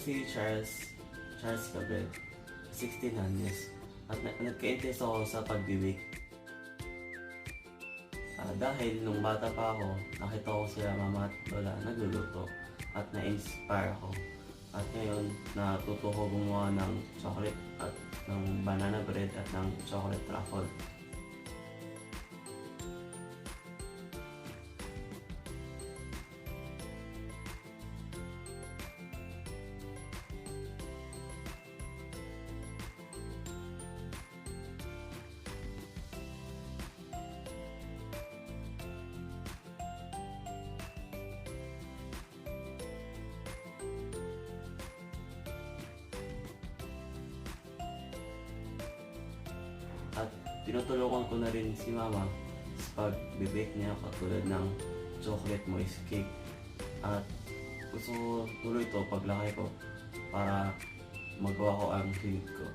si Charles, Charles Cabral, 16 years. At na- nagka-interest ako sa pagbibig. Ah, dahil nung bata pa ako, nakita ko sila mama at lola nagluluto at na-inspire ako. At ngayon, natuto ko gumawa ng chocolate at ng banana bread at ng chocolate truffle. At tinutulungan ko na rin si mama sa pag-bake niya katulad ng chocolate moist cake. At gusto ko tuloy ito paglaki ko para magawa ko ang hilig ko.